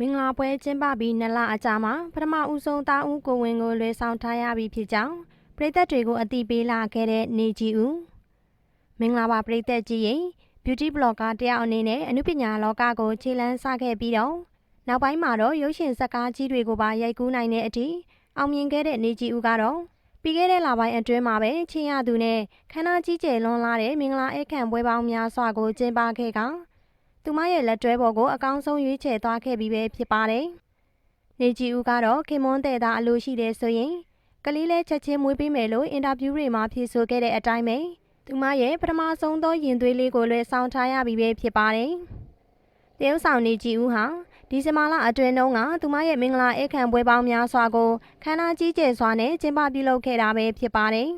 မင်္ဂလာပွဲကျင်းပပြီးနှစ်လအကြာမှာပထမဦးဆုံးတာဦးကိုဝင်ကိုလွှဲဆောင်ထားရပြီဖြစ်ကြောင်းပြည်သက်တွေကိုအတိပေးလာခဲ့တဲ့နေကြီးဦးမင်္ဂလာပါပြည်သက်ကြီးရင် beauty blogger တယောက်အနေနဲ့အနုပညာလောကကိုခြေလှမ်းစခဲ့ပြီးတော့နောက်ပိုင်းမှာတော့ရုပ်ရှင်ဇာတ်ကားကြီးတွေကိုပါရိုက်ကူးနိုင်တဲ့အထိအောင်မြင်ခဲ့တဲ့နေကြီးဦးကတော့ပြီးခဲ့တဲ့လပိုင်းအတွင်းမှာပဲချင်းရသူနဲ့ခန္ဓာကြီးကျယ်လွန်လာတဲ့မင်္ဂလာဧကန်ပွဲပေါင်းများစွာကိုကျင်းပခဲ့က သူမရဲ့လက်တွဲပေါ်ကိုအကောင်းဆုံးရွေးချယ်သွားခဲ့ပြီးပဲဖြစ်ပါတယ်။နေကြီးဦးကတော့ခင်မွန်းတဲ့သားအလိုရှိတယ်ဆိုရင်ကလေးလဲချက်ချင်းမွေးပေးမယ်လို့အင်တာဗျူးတွေမှာဖြေဆိုခဲ့တဲ့အတိုင်းပဲသူမရဲ့ပထမဆုံးသောရင်သွေးလေးကိုလည်းစောင့်ထားရပြီးပဲဖြစ်ပါတယ်။တရုတ်ဆောင်နေကြီးဦးဟာဒီဇင်ဘာလအတွင်းတုန်းကသူမရဲ့မင်္ဂလာဧကန်ပွဲပေါင်းများစွာကိုခန္ဓာကြီးကျယ်စွာနဲ့ကျင်းပပြုလုပ်ခဲ့တာပဲဖြစ်ပါတယ်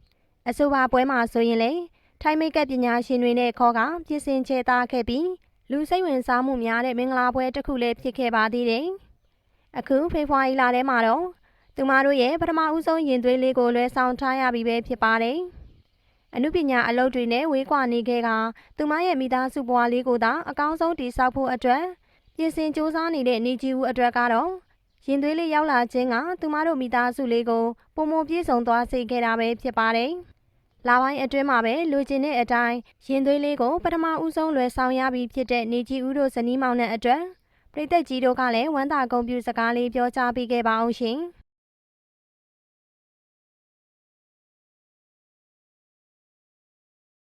။အဆိုပါပွဲမှာဆိုရင်လေထိုင်းမိတ်ကပ်ပညာရှင်တွေနဲ့ခေါ်ကပြင်ဆင်ချေသားခဲ့ပြီး လူစိတ်ဝင်စားမှုများတဲ့မင်္ဂလာပွဲတစ်ခုလည်းဖြစ်ခဲ့ပါသေးတယ်။အခုဖေဖော်ဝါရီလထဲမှာတော့သူမတို့ရဲ့ပထမဦးဆုံးရင်သွေးလေးကိုလွှဲဆောင်ထားရပြီပဲဖြစ်ပါတယ်။အနုပညာအလုပ်တွေနဲ့ဝေးကွာနေခဲ့ကသူမရဲ့မိသားစုဘဝလေးကိုသာအကောင်းဆုံးတည်ဆောက်ဖို့အတွက်ပြင်ဆင်စူးစမ်းနေတဲ့နေကြီးဦးအတွက်ကတော့ရင်သွေးလေးရောက်လာခြင်းကသူမတို့မိသားစုလေးကိုပုံမပြည့်စုံသွားစေခဲ့တာပဲဖြစ်ပါတယ်။ လာပိုင်းအတွင်းမှာပဲလူကျင်တဲ့အတိုင်းရင်သွေးလေးကိုပထမဦးဆုံးလွယ်ဆောင်ရပြီးဖြစ်တဲ့နေကြီးဦးတို့ဇနီးမောင်နှံအတွက်ပြည်သက်ကြီးတို့ကလည်းဝမ်းသာဂုဏ်ပြုစကားလေးပြောကြားပေးခဲ့ပါအောင်ရှင်။